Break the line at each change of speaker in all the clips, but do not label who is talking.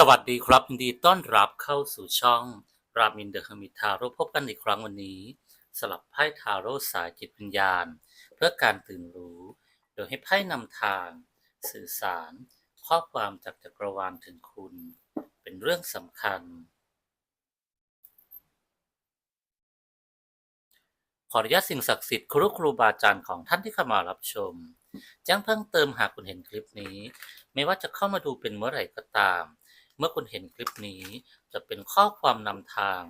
สวัสดีครับยินดีต้อนรับเข้าสู่ช่องรามินเดอะฮมิทาโร่พบกันอีกครั้งวันนี้ สลับไพ่ทาโร่สายจิตวิญญาณ เพื่อการตื่นรู้ โดยให้ไพ่นำทาง สื่อสาร ข้อความจากจักรวาลถึงคุณ เป็นเรื่องสำคัญ ขออนุญาตสิ่งศักดิ์สิทธิ์ครูครูบาอาจารย์ของท่านที่เข้ามารับชมแจ้งเพิ่มเติมหากคุณเห็นคลิปนี้ ไม่ว่าจะเข้ามาดูเป็นเมื่อไหร่ก็ตาม เมื่อคุณเห็นคลิปนี้จะเป็นข้อความนำทาง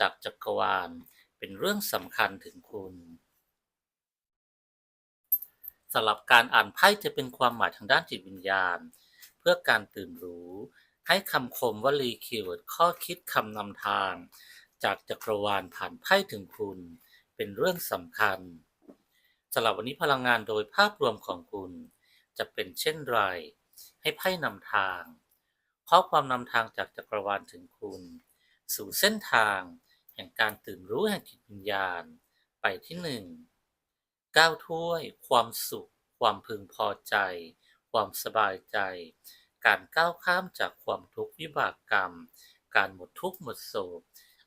จากจักรวาลเป็นเรื่องสำคัญถึงคุณสำหรับการอ่านไพ่จะเป็นความหมายทางด้านจิตวิญญาณ เพื่อการตื่นรู้ ให้คำคมวลีคีย์เวิร์ดข้อคิดคำนำทาง จากจักรวาลผ่านไพ่ถึงคุณ เป็นเรื่องสำคัญสำหรับวันนี้พลังงานโดยภาพรวมของคุณ จะเป็นเช่นไร ให้ไพ่นำทาง ข้อความนำทางจากจักรวาลถึงคุณ สู่เส้นทาง แห่งการตื่นรู้แห่งจิตวิญญาณ ไปที่หนึ่งก้าวถ้วย ความสุข ความพึงพอใจ ความสบายใจ การก้าวข้ามจากความทุกข์วิบากกรรม การหมดทุกข์หมดโศก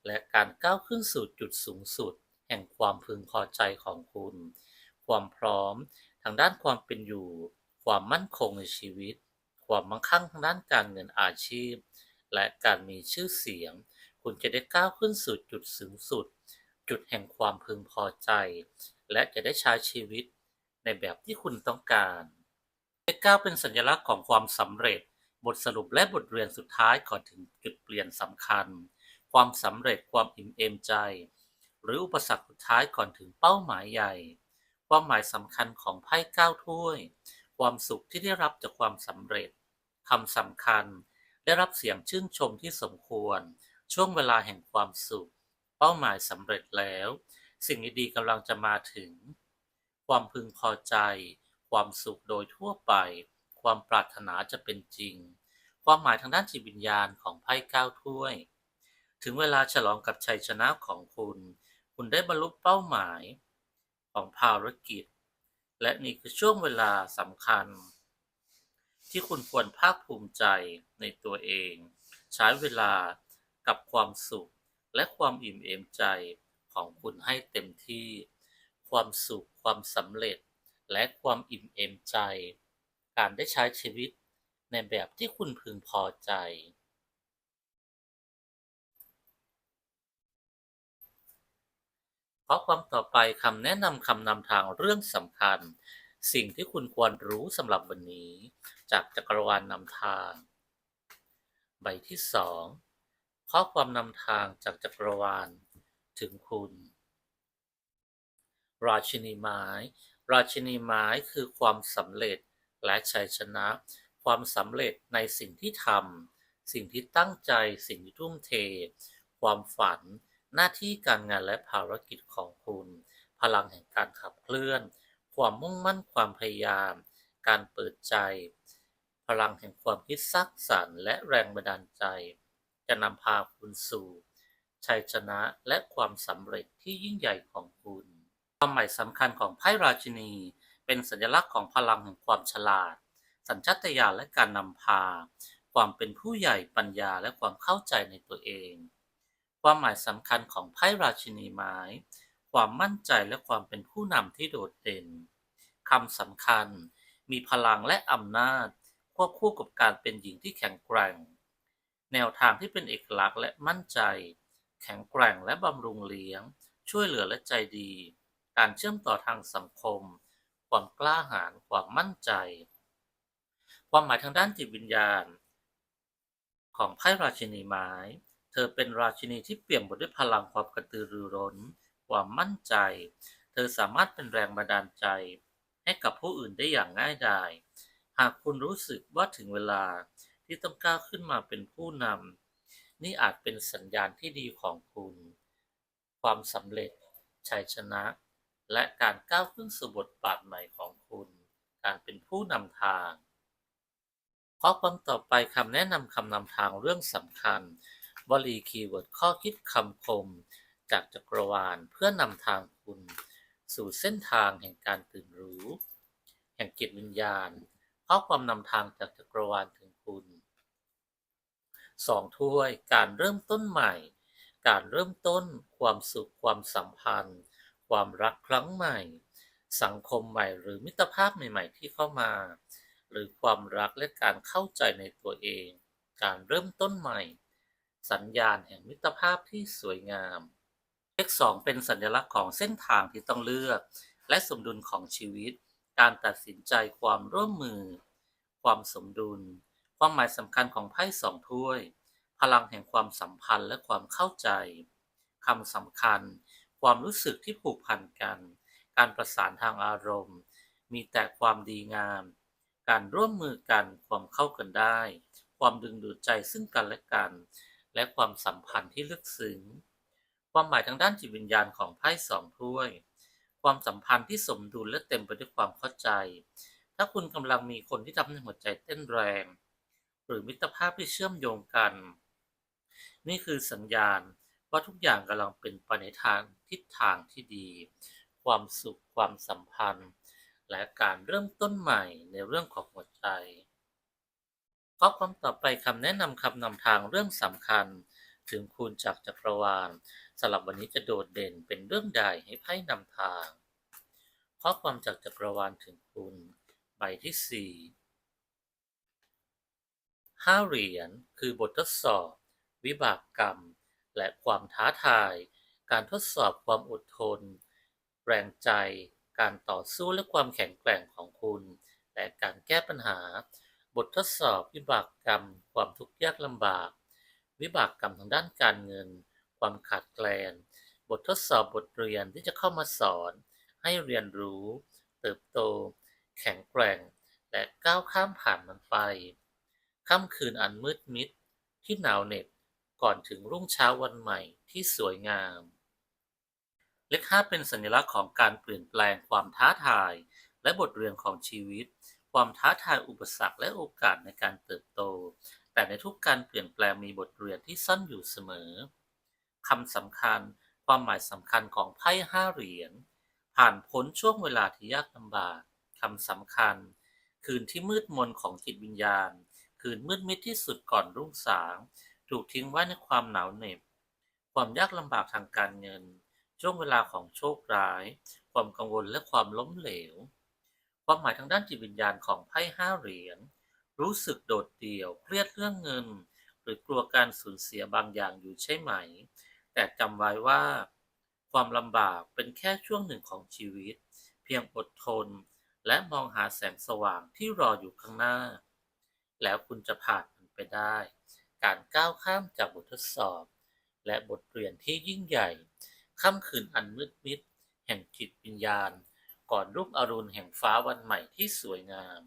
และการก้าวขึ้นสู่จุดสูงสุด แห่งความพึงพอใจของคุณ ความพร้อม ทางด้านความเป็นอยู่ ความมั่นคงในชีวิต ความมั่งคั่งทางด้านการเงินอาชีพ และการมีชื่อเสียง คุณจะได้ก้าวขึ้นสู่จุดสูงสุด จุดแห่งความพึงพอใจ และจะได้ใช้ชีวิตในแบบที่คุณต้องการเลขเก้าเป็นสัญลักษณ์ของความสำเร็จ บทสรุปและบทเรียนสุดท้ายก่อนถึงจุดเปลี่ยนสำคัญ ความสำเร็จความอิ่มเอมใจ หรืออุปสรรคสุดท้ายก่อนถึงเป้าหมายใหญ่ ความหมายสำคัญของไพ่เก้าถ้วย ความสุขที่ได้รับจากความสำเร็จคำสำคัญ ได้รับเสียงชื่นชมที่สมควร ช่วงเวลาแห่งความสุข เป้าหมายสำเร็จแล้ว สิ่งดีๆกำลังจะมาถึง ความพึงพอใจ ความสุขโดยทั่วไป ความปรารถนาจะเป็นจริง ความหมายทางด้านจิตวิญญาณของไพ่เก้าถ้วย ถึงเวลาฉลองกับชัยชนะของคุณ คุณได้บรรลุเป้าหมายของภารกิจ และนี่คือช่วงเวลาสำคัญ ที่คุณควรภาคภูมิใจในตัวเอง ใช้เวลากับความสุข และความอิ่มเอมใจของคุณให้เต็มที่ ความสุข ความสำเร็จ และความอิ่มเอมใจ การได้ใช้ชีวิตในแบบที่คุณพึงพอใจ ข้อความต่อไปคำแนะนำคำนำทางเรื่องสำคัญ สิ่งที่คุณควรรู้สำหรับวันนี้ จากจักรวาลนำทาง ใบที่สองข้อความนำทางจากจักรวาล ถึงคุณ ราชินีไม้ ราชินีไม้คือความสำเร็จและชัยชนะ ความสำเร็จในสิ่งที่ทำสิ่งที่ตั้งใจสิ่งที่ทุ่มเท ความฝัน หน้าที่การงานและภารกิจของคุณ พลังแห่งการขับเคลื่อน ความมุ่งมั่นความพยายาม การเปิดใจ พลังแห่งความคิดสร้างสรรค์และแรงบันดาลใจ จะนำพาคุณสู่ชัยชนะและความสำเร็จที่ยิ่งใหญ่ของคุณ ความหมายสำคัญของไพ่ราชินี เป็นสัญลักษณ์ของพลังแห่งความฉลาด สัญชาตญาณและการนำพา ความเป็นผู้ใหญ่ปัญญาและความเข้าใจในตัวเอง ความหมายสำคัญของไพ่ราชินีไม้ ความมั่นใจและความเป็นผู้นำที่โดดเด่นคำสำคัญ มีพลังและอำนาจ ควบคู่กับการเป็นหญิงที่แข็งแกร่ง แนวทางที่เป็นเอกลักษณ์และมั่นใจ แข็งแกร่งและบำรุงเลี้ยง ช่วยเหลือและใจดี การเชื่อมต่อทางสังคม ความกล้าหาญความมั่นใจ ความหมายทางด้านจิตวิญญาณ ของไพ่ราชินีไม้ เธอเป็นราชินีที่เปี่ยมไปด้วยพลังความกระตือรือร้น ความมั่นใจ เธอสามารถเป็นแรงบันดาลใจ ให้กับผู้อื่นได้อย่างง่ายดาย หากคุณรู้สึกว่าถึงเวลาที่ต้องก้าวขึ้นมาเป็นผู้นำนี่อาจเป็นสัญญาณที่ดีของคุณ ความสำเร็จ ชัยชนะ และการก้าวขึ้นสู่บทบาทใหม่ของคุณ การเป็นผู้นำทางข้อความต่อไปคำแนะนำคำนำทางเรื่องสำคัญ วลีคีย์เวิร์ดข้อคิดคำคม จากจักรวาลเพื่อนำทางคุณ สู่เส้นทางแห่งการตื่นรู้ แห่งจิตวิญญาณข้อความนำทางจากจักรวาลถึงคุณสองถ้วยการเริ่มต้นใหม่ การเริ่มต้น ความสุขความสัมพันธ์ ความรักครั้งใหม่ สังคมใหม่หรือมิตรภาพใหม่ ๆ ที่เข้ามา หรือความรักและการเข้าใจในตัวเอง การเริ่มต้นใหม่ สัญญาณแห่งมิตรภาพที่สวยงามเลขสองเป็นสัญลักษณ์ของเส้นทางที่ต้องเลือก และสมดุลของชีวิต การตัดสินใจความร่วมมือ ความสมดุล ความหมายสำคัญของไพ่สองถ้วย พลังแห่งความสัมพันธ์และความเข้าใจคำสำคัญ ความรู้สึกที่ผูกพันกัน การประสานทางอารมณ์ มีแต่ความดีงาม การร่วมมือกัน ความเข้ากันได้ ความดึงดูดใจซึ่งกันและกัน และความสัมพันธ์ที่ลึกซึ้ง ความหมายทางด้านจิตวิญญาณของไพ่สองถ้วย ความสัมพันธ์ที่สมดุลและเต็มไปด้วยความเข้าใจ ถ้าคุณกำลังมีคนที่ทำให้หัวใจเต้นแรง หรือมิตรภาพที่เชื่อมโยงกัน นี่คือสัญญาณว่าทุกอย่างกำลังเป็นไปในทางทิศทางที่ดี ความสุข ความสัมพันธ์ และการเริ่มต้นใหม่ในเรื่องของหัวใจ ข้อความต่อไปคำแนะนำคำนำทางเรื่องสำคัญ ถึงคุณจากจักรวาลสำหรับวันนี้จะโดดเด่นเป็นเรื่องใดให้ไพ่นำทางข้อความจากจักรวาลถึงคุณใบที่สี่ห้าเหรียญคือบททดสอบ วิบากกรรม และความท้าทาย การทดสอบความอดทน แรงใจ การต่อสู้และความแข็งแกร่งของคุณ และการแก้ปัญหา บททดสอบวิบากกรรม ความทุกข์ยากลำบาก วิบากกรรมทางด้านการเงิน ความขาดแคลน บททดสอบบทเรียนที่จะเข้ามาสอน ให้เรียนรู้ เติบโต แข็งแกร่ง และก้าวข้ามผ่านมันไป ค่ำคืนอันมืดมิด ที่หนาวเหน็บก่อนถึงรุ่งเช้าวันใหม่ที่สวยงาม เลขห้าเป็นสัญลักษณ์ของการเปลี่ยนแปลงความท้าทาย และบทเรียนของชีวิต ความท้าทายอุปสรรคและโอกาสในการเติบโต แต่ในทุกการเปลี่ยนแปลงมีบทเรียนที่ซ่อนอยู่เสมอคำสำคัญ ความหมายสำคัญของไพ่ห้าเหรียญ ผ่านพ้นช่วงเวลาที่ยากลำบากคำสำคัญ คืนที่มืดมนของจิตวิญญาณ คืนมืดมิดที่สุดก่อนรุ่งสาง ถูกทิ้งไว้ในความหนาวเหน็บ ความยากลำบากทางการเงิน ช่วงเวลาของโชคร้าย ความกังวลและความล้มเหลว ความหมายทางด้านจิตวิญญาณของไพ่ห้าเหรียญรู้สึกโดดเดี่ยว เครียดเรื่องเงิน หรือกลัวการสูญเสียบางอย่างอยู่ใช่ไหม แต่จำไว้ว่า ความลำบากเป็นแค่ช่วงหนึ่งของชีวิต เพียงอดทน และมองหาแสงสว่างที่รออยู่ข้างหน้า แล้วคุณจะผ่านมันไปได้ การก้าวข้ามจากบททดสอบ และบทเรียนที่ยิ่งใหญ่ค่ำคืนอันมืดมิด แห่งจิตวิญญาณ ก่อนรุ่งอรุณแห่งฟ้าวันใหม่ที่สวยงาม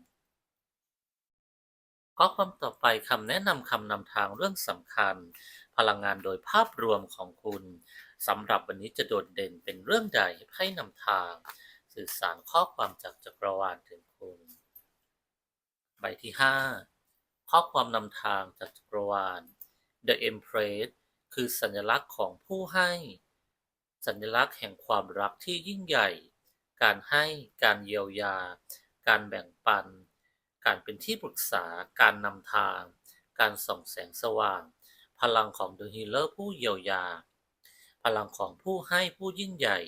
ข้อความต่อไปคำแนะนำคำนำทางเรื่องสำคัญ พลังงานโดยภาพรวมของคุณสำหรับวันนี้จะโดดเด่นเป็นเรื่องใดให้นำทาง สื่อสารข้อความจากจักรวาลถึงคุณ ใบที่ 5 ข้อความนำทางจากจักรวาล The Empress คือสัญลักษณ์ของผู้ให้ สัญลักษณ์แห่งความรักที่ยิ่งใหญ่ การให้การเยียวยา การแบ่งปัน การเป็นที่ปรึกษา การนำทาง การส่องแสงสว่าง พลังของ The Healer ผู้เยียวยา พลังของผู้ให้ผู้ยิ่งใหญ่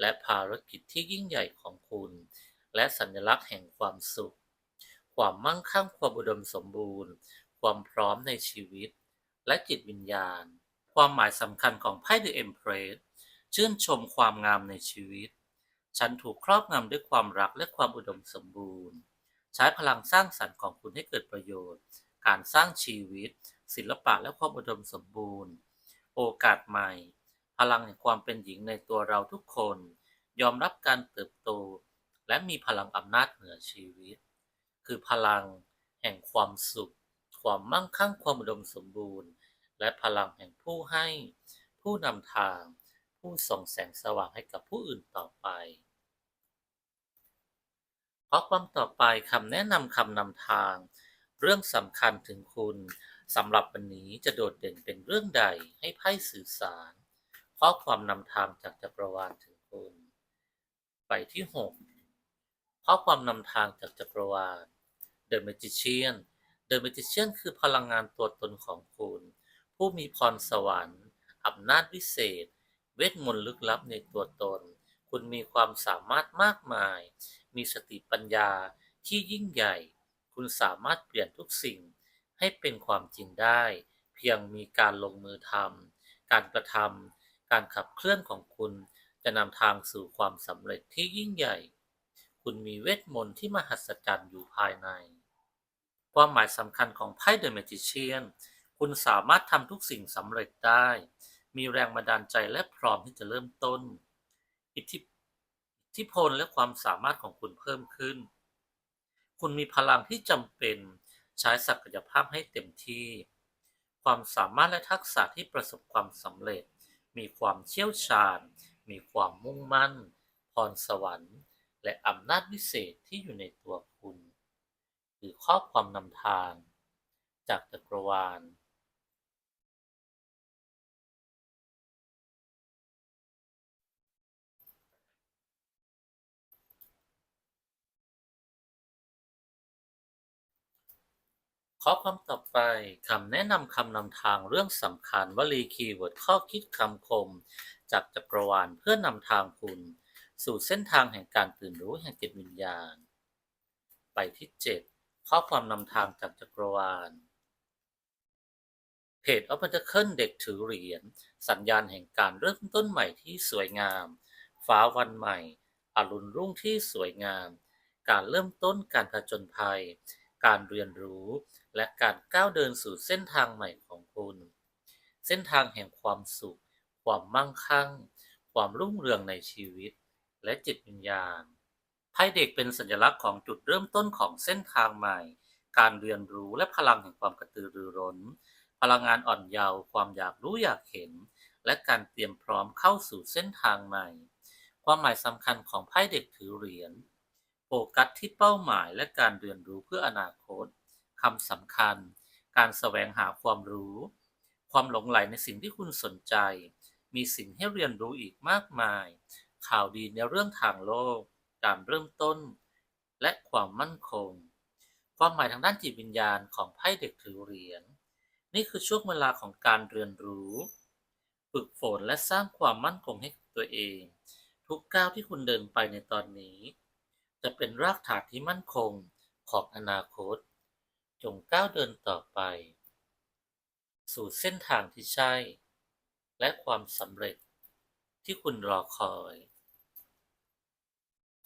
และภารกิจที่ยิ่งใหญ่ของคุณ และสัญลักษณ์แห่งความสุข ความมั่งคั่งความอุดมสมบูรณ์ ความพร้อมในชีวิต และจิตวิญญาณ ความหมายสำคัญของไพ่ The Empress ชื่นชมความงามในชีวิต ฉันถูกครอบงำด้วยความรักและความอุดมสมบูรณ์ ใช้พลังสร้างสรรค์ของคุณให้เกิดประโยชน์ การสร้างชีวิต ศิลปะและความอุดมสมบูรณ์ โอกาสใหม่ พลังแห่งความเป็นหญิงในตัวเราทุกคน ยอมรับการเติบโต และมีพลังอำนาจเหนือชีวิต คือพลังแห่งความสุข ความมั่งคั่งความอุดมสมบูรณ์ และพลังแห่งผู้ให้ ผู้นำทาง ผู้ส่งแสงสว่างให้กับผู้อื่นต่อไปข้อความต่อไปคำแนะนำคำนำทาง เรื่องสำคัญถึงคุณสำหรับวันนี้จะโดดเด่นเป็นเรื่องใดให้ไพ่สื่อสาร ข้อความนำทางจากจักรวาลถึงคุณใบที่ 6 ข้อความนำทางจากจักรวาล The Magician The Magician คือพลังงานตัวตนของคุณ ผู้มีพรสวรรค์อำนาจวิเศษ เวทมนต์ลึกลับในตัวตน คุณมีความสามารถมากมาย มีสติปัญญาที่ยิ่งใหญ่ คุณสามารถเปลี่ยนทุกสิ่งให้เป็นความจริงได้ เพียงมีการลงมือทำการกระทำการขับเคลื่อนของคุณจะนำทางสู่ความสำเร็จที่ยิ่งใหญ่ คุณมีเวทมนต์ที่มหัศจรรย์อยู่ภายใน ความหมายสำคัญของไพ่ The Magician คุณสามารถทำทุกสิ่งสำเร็จได้ มีแรงบันดาลใจและพร้อมที่จะเริ่มต้น อิทธิอิทธิพลและความสามารถของคุณเพิ่มขึ้น คุณมีพลังที่จำเป็นใช้ศักยภาพให้เต็มที่ ความสามารถและทักษะที่ประสบความสำเร็จ มีความเชี่ยวชาญ มีความมุ่งมั่น พรสวรรค์ และอำนาจวิเศษที่อยู่ในตัวคุณ หรือข้อความนำทาง จากจักรวาล อความต่อไปคำแนะนำคำนำทางเรื่องสำคัญวลีคีย์เวิร์ดข้อคิดคำคม จากจักรวาลเพื่อนำทางคุณ สู่เส้นทางแห่งการตื่นรู้แห่งจิตวิญญาณ ไปที่ 7 ข้อความนำทางจากจักรวาลเพจออฟเ t อร์เคิลเด็กถือเหรียญสัญญาณแห่งการเริ่มต้นใหม่ที่สวยงาม ฟ้าวันใหม่อรุณรุ่งที่สวยงาม การเริ่มต้นการผจญภัย การเรียนรู้ และการก้าวเดินสู่เส้นทางใหม่ของคุณ เส้นทางแห่งความสุข ความมั่งคั่ง ความรุ่งเรืองในชีวิต และจิตวิญญาณ ไพ่เด็กเป็นสัญลักษณ์ของจุดเริ่มต้นของเส้นทางใหม่ การเรียนรู้และพลังแห่งความกระตือรือร้น พลังงานอ่อนเยาว์ ความอยากรู้อยากเห็น และการเตรียมพร้อมเข้าสู่เส้นทางใหม่ ความหมายสำคัญของไพ่เด็กถือเหรียญ โฟกัสที่เป้าหมายและการเรียนรู้เพื่ออนาคต คำสำคัญ การแสวงหาความรู้ ความหลงไหลในสิ่งที่คุณสนใจ มีสิ่งให้เรียนรู้อีกมากมาย ข่าวดีในเรื่องทางโลก การเริ่มต้น และความมั่นคง ความหมายทางด้านจิตวิญญาณของไพ่เด็กถือเหรียญ นี่คือช่วงเวลาของการเรียนรู้ ฝึกฝนและสร้างความมั่นคงให้กับตัวเอง ทุกก้าวที่คุณเดินไปในตอนนี้ จะเป็นรากฐานที่มั่นคงของอนาคต จงก้าวเดินต่อไป สู่เส้นทางที่ใช่ และความสำเร็จที่คุณรอคอย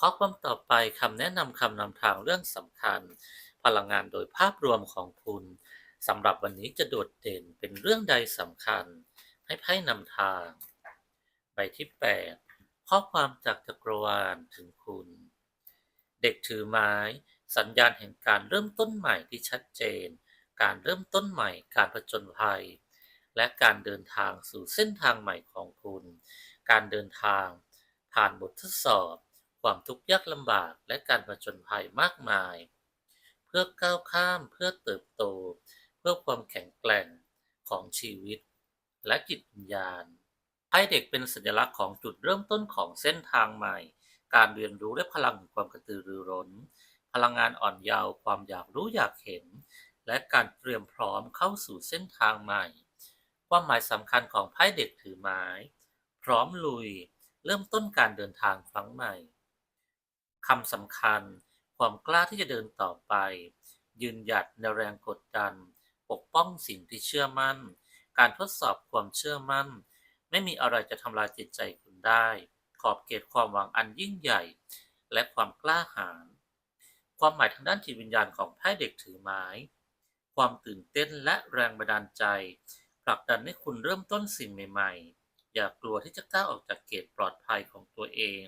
ข้อความต่อไปคำแนะนำคำนำทางเรื่องสำคัญ พลังงานโดยภาพรวมของคุณสำหรับวันนี้จะโดดเด่นเป็นเรื่องใดสำคัญ ให้ไพ่นำทาง ใบที่ 8 ข้อความจากจักรวาลถึงคุณ เด็กถือไม้ สัญญาณแห่งการเริ่มต้นใหม่ที่ชัดเจน การเริ่มต้นใหม่ การผจญภัย และการเดินทางสู่เส้นทางใหม่ของคุณ การเดินทาง ผ่านบททดสอบ ความทุกข์ยากลำบาก และการผจญภัยมากมาย เพื่อก้าวข้าม เพื่อเติบโต เพื่อความแข็งแกร่งของชีวิต และจิตวิญญาณไพ่เด็กเป็นสัญลักษณ์ของจุดเริ่มต้นของเส้นทางใหม่ การเรียนรู้และพลังแห่งความกระตือรือร้น พลังงานอ่อนเยาว์ความอยากรู้อยากเห็น และการเตรียมพร้อมเข้าสู่เส้นทางใหม่ ความหมายสำคัญของไพ่เด็กถือไม้ พร้อมลุย เริ่มต้นการเดินทางครั้งใหม่คำสำคัญ ความกล้าที่จะเดินต่อไป ยืนหยัดในแรงกดดัน ปกป้องสิ่งที่เชื่อมั่น การทดสอบความเชื่อมั่น ไม่มีอะไรจะทำลายจิตใจคุณได้ ขอบเขตความหวังอันยิ่งใหญ่ และความกล้าหาญ ความหมายทางด้านจิตวิญญาณของไพ่เด็กถือไม้ ความตื่นเต้นและแรงบันดาลใจ ผลักดันให้คุณเริ่มต้นสิ่งใหม่ ๆ อย่ากลัวที่จะก้าวออกจากเกตปลอดภัยของตัวเอง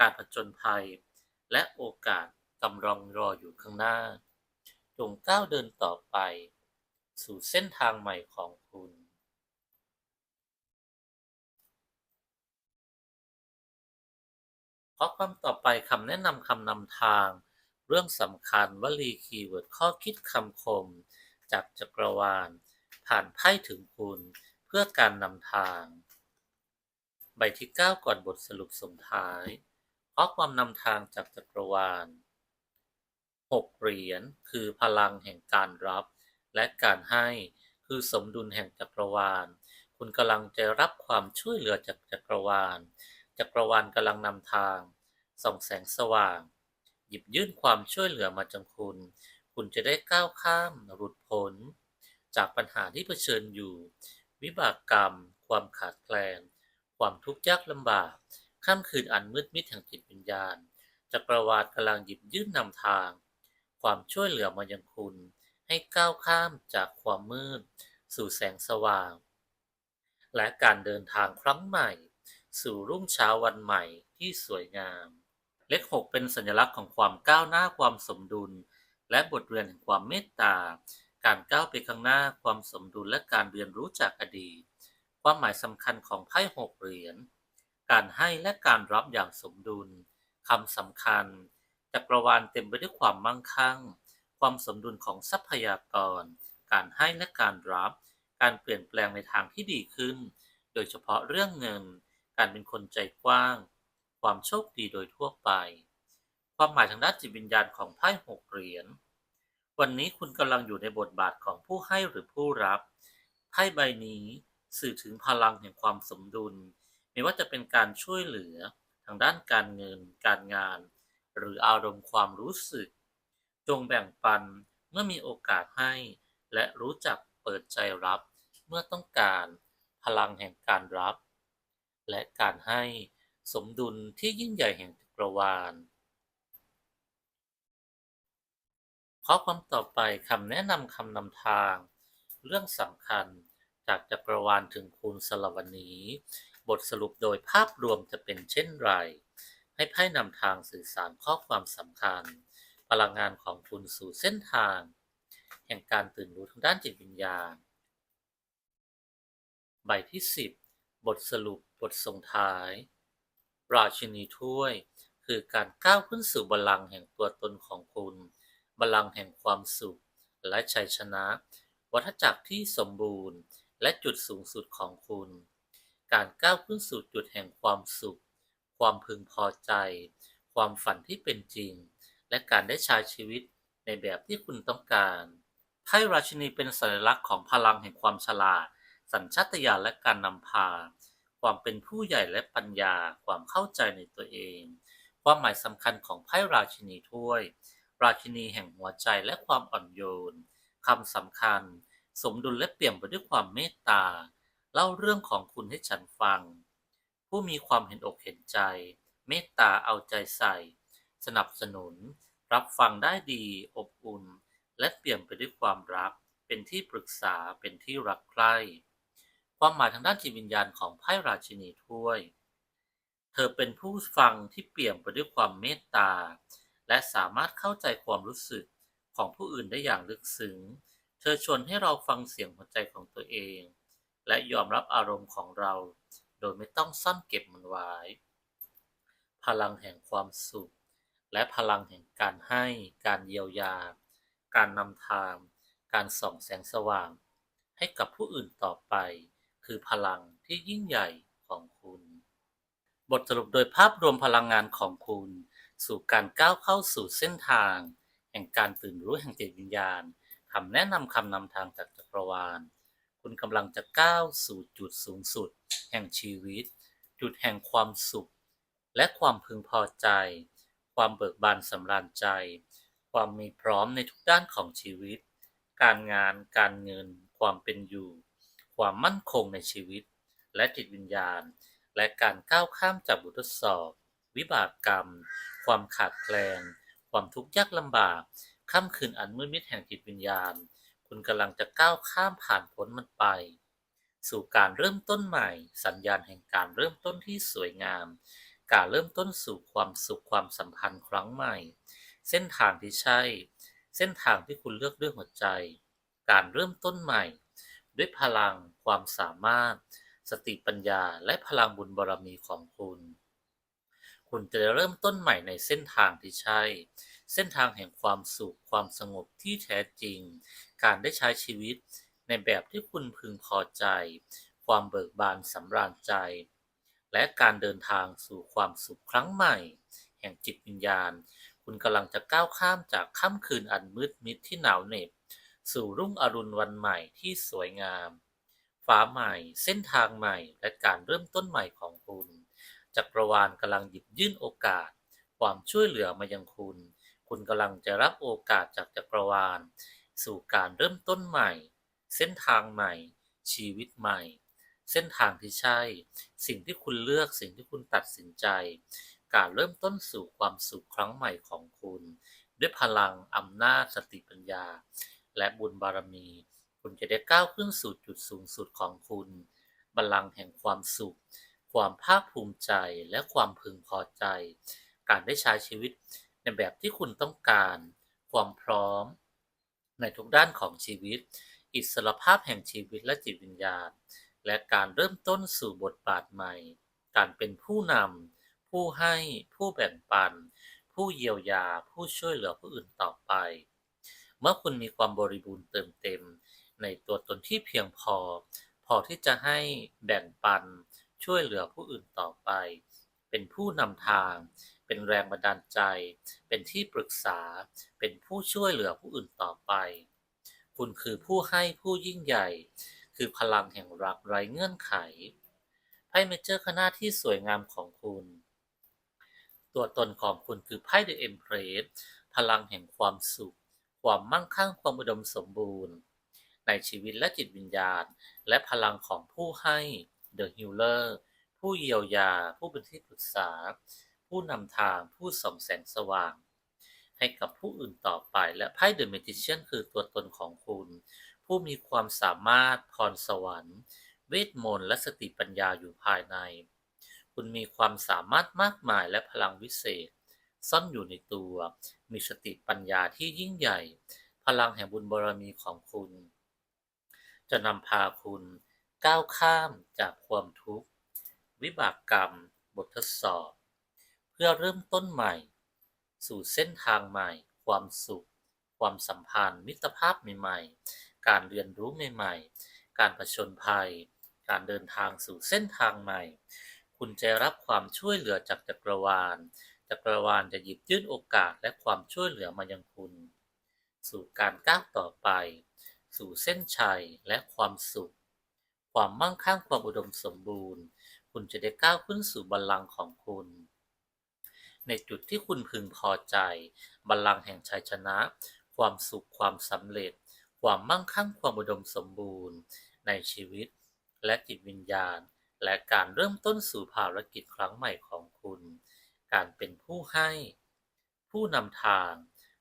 การผจญภัย และโอกาสกำลังรออยู่ข้างหน้า จงก้าวเดินต่อไป สู่เส้นทางใหม่ของคุณข้อความต่อไปคำแนะนำคำนำทาง เรื่องสำคัญวลีคีย์เวิร์ดข้อคิดคำคม จากจักรวาล ผ่านไพ่ถึงคุณ เพื่อการนำทาง ใบที่ 9 ก่อนบทสรุปส่งท้ายข้อความนำทางจากจักรวาลหกเหรียญคือพลังแห่งการรับ และการให้คือสมดุลแห่งจักรวาล คุณกำลังจะรับความช่วยเหลือจากจักรวาล จักรวาลกำลังนำทาง ส่องแสงสว่าง หยิบยื่นความช่วยเหลือมาจังคุณ คุณจะได้ก้าวข้ามหลุดพ้น จากปัญหาที่เผชิญอยู่ วิบากกรรม ความขาดแคลน ความทุกข์ยากลำบากค่ำคืนอันมืดมิดแห่งจิตวิญญาณจักรวาลกำลังหยิบยื่นนำทาง ความช่วยเหลือมายังคุณ ให้ก้าวข้ามจากความมืด สู่แสงสว่าง และการเดินทางครั้งใหม่ สู่รุ่งเช้าวันใหม่ที่สวยงาม เลขหกเป็นสัญลักษณ์ของความก้าวหน้าความสมดุล และบทเรียนแห่งความเมตตา การก้าวไปข้างหน้าความสมดุลและการเรียนรู้จากอดีต ความหมายสำคัญของไพ่หกเหรียญ การให้และการรับอย่างสมดุลคำสำคัญจักรวาลเต็มไปด้วยความมั่งคั่ง ความสมดุลของทรัพยากร การให้และการรับ การเปลี่ยนแปลงในทางที่ดีขึ้น โดยเฉพาะเรื่องเงิน การเป็นคนใจกว้าง ความโชคดีโดยทั่วไป ความหมายทางด้านจิตวิญญาณของไพ่หกเหรียญ วันนี้คุณกำลังอยู่ในบทบาทของผู้ให้หรือผู้รับ ไพ่ใบนี้สื่อถึงพลังแห่งความสมดุล ไม่ว่าจะเป็นการช่วยเหลือทางด้านการเงิน การงาน หรืออารมณ์ความรู้สึก จงแบ่งปันเมื่อมีโอกาสให้ และรู้จักเปิดใจรับเมื่อต้องการพลังแห่งการรับ และการให้ สมดุลที่ยิ่งใหญ่แห่งจักรวาลข้อความต่อไปคำแนะนำคำนำทาง เรื่องสำคัญจากจักรวาลถึงคุณสลวันนี้ บทสรุปโดยภาพรวมจะเป็นเช่นไร ให้ไพ่นำทางสื่อสารข้อความสำคัญ พลังงานของคุณสู่เส้นทาง แห่งการตื่นรู้ทางด้านจิตวิญญาณ ใบที่ 10 บทสรุปบทส่งท้าย ราชินีถ้วย คือการก้าวขึ้นสู่บัลลังก์แห่งตัวตนของคุณ บัลลังก์แห่งความสุข และชัยชนะ วัฏจักรที่สมบูรณ์ และจุดสูงสุดของคุณ การก้าวขึ้นสู่จุดแห่งความสุข ความพึงพอใจ ความฝันที่เป็นจริง และการได้ใช้ชีวิตในแบบที่คุณต้องการไพ่ราชินีเป็นสัญลักษณ์ของพลังแห่งความฉลาด สัญชาตญาณและการนำพา ความเป็นผู้ใหญ่และปัญญา ความเข้าใจในตัวเอง ความหมายสำคัญของไพ่ราชินีถ้วย ราชินีแห่งหัวใจและความอ่อนโยนคำสำคัญ สมดุลและเปี่ยมไปด้วยความเมตตา เล่าเรื่องของคุณให้ฉันฟัง ผู้มีความเห็นอกเห็นใจ เมตตาเอาใจใส่ สนับสนุน รับฟังได้ดี อบอุ่น และเปี่ยมไปด้วยความรัก เป็นที่ปรึกษาเป็นที่รักใคร่ ความหมายทางด้านจิตวิญญาณของไพ่ราชินีถ้วย เธอเป็นผู้ฟังที่เปี่ยมไปด้วยความเมตตา และสามารถเข้าใจความรู้สึกของผู้อื่นได้อย่างลึกซึ้ง เธอชวนให้เราฟังเสียงหัวใจของตัวเอง และยอมรับอารมณ์ของเรา โดยไม่ต้องซ่อนเก็บมันไว้ พลังแห่งความสุข และพลังแห่งการให้ การเยียวยา การนำทาง การส่องแสงสว่าง ให้กับผู้อื่นต่อไป คือพลังที่ยิ่งใหญ่ของคุณ บทสรุปโดยภาพรวมพลังงานของคุณ สู่การก้าวเข้าสู่เส้นทาง แห่งการตื่นรู้แห่งจิตวิญญาณคำแนะนำคำนำทางจากจักรวาล คุณกำลังจะก้าวสู่จุดสูงสุด แห่งชีวิต จุดแห่งความสุข และความพึงพอใจ ความเบิกบานสำราญใจ ความมีพร้อมในทุกด้านของชีวิต การงาน การเงิน ความเป็นอยู่ ความมั่นคงในชีวิต และจิตวิญญาณ และการก้าวข้ามจากบททดสอบ วิบากกรรม ความขาดแคลน ความทุกข์ยากลำบากค่ำคืนอันมืดมิดแห่งจิตวิญญาณ คุณกำลังจะก้าวข้ามผ่านพ้นมันไป สู่การเริ่มต้นใหม่ สัญญาณแห่งการเริ่มต้นที่สวยงาม การเริ่มต้นสู่ความสุขความสัมพันธ์ครั้งใหม่ เส้นทางที่ใช่ เส้นทางที่คุณเลือกด้วยหัวใจ การเริ่มต้นใหม่ ด้วยพลังความสามารถ สติปัญญาและพลังบุญบารมีของคุณ คุณจะเริ่มต้นใหม่ในเส้นทางที่ใช่ เส้นทางแห่งความสุขความสงบที่แท้จริง การได้ใช้ชีวิตในแบบที่คุณพึงพอใจ ความเบิกบานสำราญใจ และการเดินทางสู่ความสุขครั้งใหม่ แห่งจิตวิญญาณ คุณกำลังจะก้าวข้ามจากค่ำคืนอันมืดมิดที่หนาวเหน็บ สู่รุ่งอรุณวันใหม่ที่สวยงาม ฟ้าใหม่ เส้นทางใหม่ และการเริ่มต้นใหม่ของคุณ จักรวาลกำลังหยิบยื่นโอกาส ความช่วยเหลือมายังคุณ คุณกำลังจะรับโอกาสจากจักรวาล สู่การเริ่มต้นใหม่ เส้นทางใหม่ ชีวิตใหม่ เส้นทางที่ใช่ สิ่งที่คุณเลือก สิ่งที่คุณตัดสินใจ การเริ่มต้นสู่ความสุขครั้งใหม่ของคุณ ด้วยพลังอำนาจสติปัญญา และบุญบารมี คุณจะได้ก้าวขึ้นสู่จุดสูงสุดของคุณ บัลลังก์แห่งความสุข ความภาคภูมิใจและความพึงพอใจ การได้ใช้ชีวิตในแบบที่คุณต้องการ ความพร้อม ในทุกด้านของชีวิต อิสรภาพแห่งชีวิตและจิตวิญญาณ และการเริ่มต้นสู่บทบาทใหม่ การเป็นผู้นำผู้ให้ผู้แบ่งปัน ผู้เยียวยาผู้ช่วยเหลือผู้อื่นต่อไป เมื่อคุณมีความบริบูรณ์เติมเต็ม ในตัวตนที่เพียงพอ พอที่จะให้แบ่งปันช่วยเหลือผู้อื่นต่อไป เป็นผู้นำทาง เป็นแรงบันดาลใจ เป็นที่ปรึกษา เป็นผู้ช่วยเหลือผู้อื่นต่อไป คุณคือผู้ให้ผู้ยิ่งใหญ่ คือพลังแห่งรักไร้เงื่อนไขไพ่เมเจอร์คณะที่สวยงามของคุณ ตัวตนของคุณคือไพ่เดอะเอ็มเพรสพลังแห่งความสุข ความมั่งคั่งความอุดมสมบูรณ์ ในชีวิตและจิตวิญญาณ และพลังของผู้ให้ The Healer ผู้เยียวยา ผู้เป็นที่ปรึกษา ผู้นำทางผู้ส่องแสงสว่าง ให้กับผู้อื่นต่อไปและไพ่ The Magician คือตัวตนของคุณ ผู้มีความสามารถพรสวรรค์ เวทมนต์และสติปัญญาอยู่ภายใน คุณมีความสามารถมากมายและพลังวิเศษ ซ่อนอยู่ในตัว มีสติปัญญาที่ยิ่งใหญ่ พลังแห่งบุญบารมีของคุณ จะนำพาคุณก้าวข้ามจากความทุกข์ วิบากกรรม บททดสอบ เพื่อเริ่มต้นใหม่ สู่เส้นทางใหม่ ความสุข ความสัมพันธ์ มิตรภาพใหม่ๆ การเรียนรู้ใหม่ๆ การผจญภัย การเดินทางสู่เส้นทางใหม่ คุณจะรับความช่วยเหลือจากจักรวาล จักรวาลจะหยิบยื่นโอกาสและความช่วยเหลือมายังคุณ สู่การก้าวต่อไป สู่เส้นชัยและความสุข ความมั่งคั่งความอุดมสมบูรณ์ คุณจะได้ก้าวขึ้นสู่บัลลังก์ของคุณ ในจุดที่คุณพึงพอใจ บัลลังก์แห่งชัยชนะ ความสุขความสำเร็จ ความมั่งคั่งความอุดมสมบูรณ์ ในชีวิต และจิตวิญญาณ และการเริ่มต้นสู่ภารกิจครั้งใหม่ของคุณ การเป็นผู้ให้ ผู้นำทาง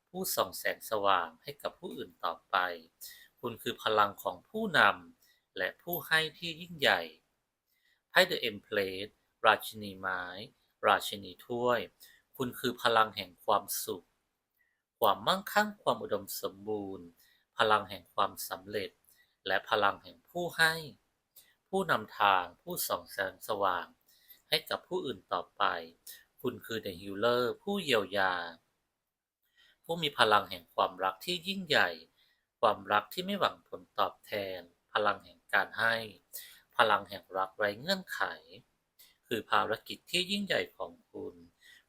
ผู้ส่องแสงสว่างให้กับผู้อื่นต่อไป คุณคือพลังของผู้นำและผู้ให้ที่ยิ่งใหญ่ไพ่ The Empress ราชินีไม้ ราชินีถ้วย คุณคือพลังแห่งความสุข ความมั่งคั่งความอุดมสมบูรณ์ พลังแห่งความสำเร็จ และพลังแห่งผู้ให้ ผู้นำทางผู้ส่องแสงสว่างให้กับผู้อื่นต่อไป คุณคือ The Healer ผู้เยียวยา ผู้มีพลังแห่งความรักที่ยิ่งใหญ่ ความรักที่ไม่หวังผลตอบแทน พลังแห่งการให้ พลังแห่งรักไร้เงื่อนไข คือภารกิจที่ยิ่งใหญ่ของคุณ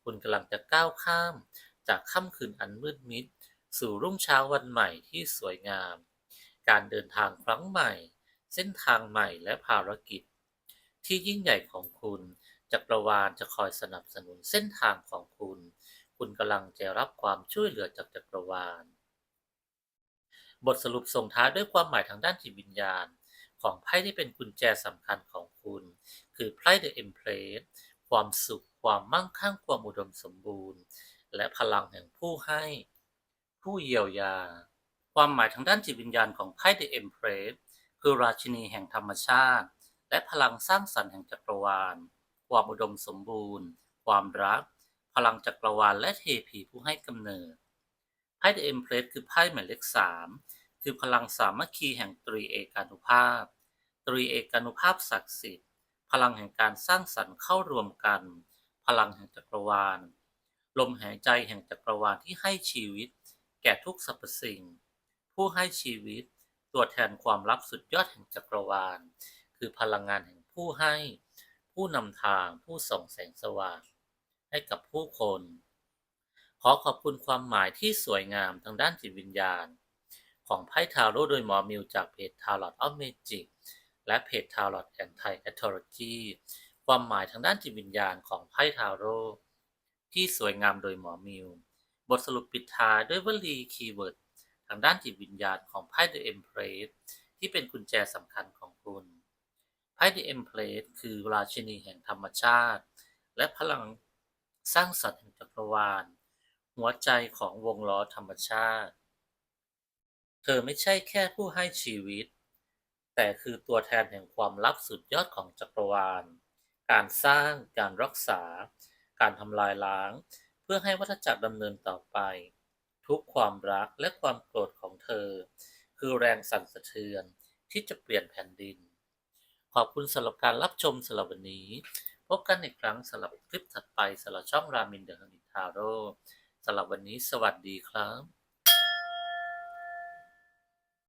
คุณกำลังจะก้าวข้าม จากค่ำคืนอันมืดมิด สู่รุ่งเช้าวันใหม่ที่สวยงาม การเดินทางครั้งใหม่ เส้นทางใหม่และภารกิจ ที่ยิ่งใหญ่ของคุณ จักรวาลจะคอยสนับสนุนเส้นทางของคุณ คุณกำลังจะรับความช่วยเหลือจากจักรวาล บทสรุปส่งท้ายด้วยความหมายทางด้านจิตวิญญาณ ของไพ่ที่เป็นกุญแจสำคัญของคุณ คือไพ่ The Empress ความสุข ความมั่งคั่ง ความอุดมสมบูรณ์ และพลังแห่งผู้ให้ ผู้เยียวยา ความหมายทางด้านจิตวิญญาณของไพ่ The Empress คือราชินีแห่งธรรมชาติ และพลังสร้างสรรค์แห่งจักรวาล ความอุดมสมบูรณ์ ความรัก พลังจักรวาลและเทพีผู้ให้กำเนิด ไพ่ The Empress คือไพ่หมายเลขสามคือพลังสามัคคีแห่งตรีเอกานุภาพ ตรีเอกานุภาพศักดิ์สิทธิ์ พลังแห่งการสร้างสรรค์เข้ารวมกัน พลังแห่งจักรวาล ลมหายใจแห่งจักรวาลที่ให้ชีวิต แก่ทุกสรรพสิ่ง ผู้ให้ชีวิต ตัวแทนความลับสุดยอดแห่งจักรวาล คือพลังงานแห่งผู้ให้ ผู้นำทางผู้ส่องแสงสว่าง ให้กับผู้คน ขอขอบคุณความหมายที่สวยงามทางด้านจิตวิญญาณ ของไพ่ทาโร่โดยหมอมิวจากเพจ Tarot of Magic และเพจ Tarot and Thai Astrology ความหมายทางด้านจิตวิญญาณของไพ่ทาโร่ที่สวยงามโดยหมอมิว บทสรุปปิดท้ายด้วยวลีคีย์เวิร์ดทางด้านจิตวิญญาณของไพ่ The Empress ที่เป็นกุญแจสำคัญของคุณ ไพ่ The Empress คือราชินีแห่งธรรมชาติ และพลังสร้างสรรค์แห่งจักรวาล หัวใจของวงล้อธรรมชาติ เธอไม่ใช่แค่ผู้ให้ชีวิต แต่คือตัวแทนแห่งความลับสุดยอดของจักรวาล การสร้าง การรักษา การทำลายล้าง เพื่อให้วัฏจักรดำเนินต่อไป ทุกความรักและความโกรธของเธอ คือแรงสั่นสะเทือนที่จะเปลี่ยนแผ่นดิน ขอบคุณสำหรับการรับชมสำหรับวันนี้ พบกันอีกครั้งสำหรับคลิปถัดไปสำหรับช่องรามินเดอะฮันดิทาโร่สำหรับวันนี้สวัสดีครับ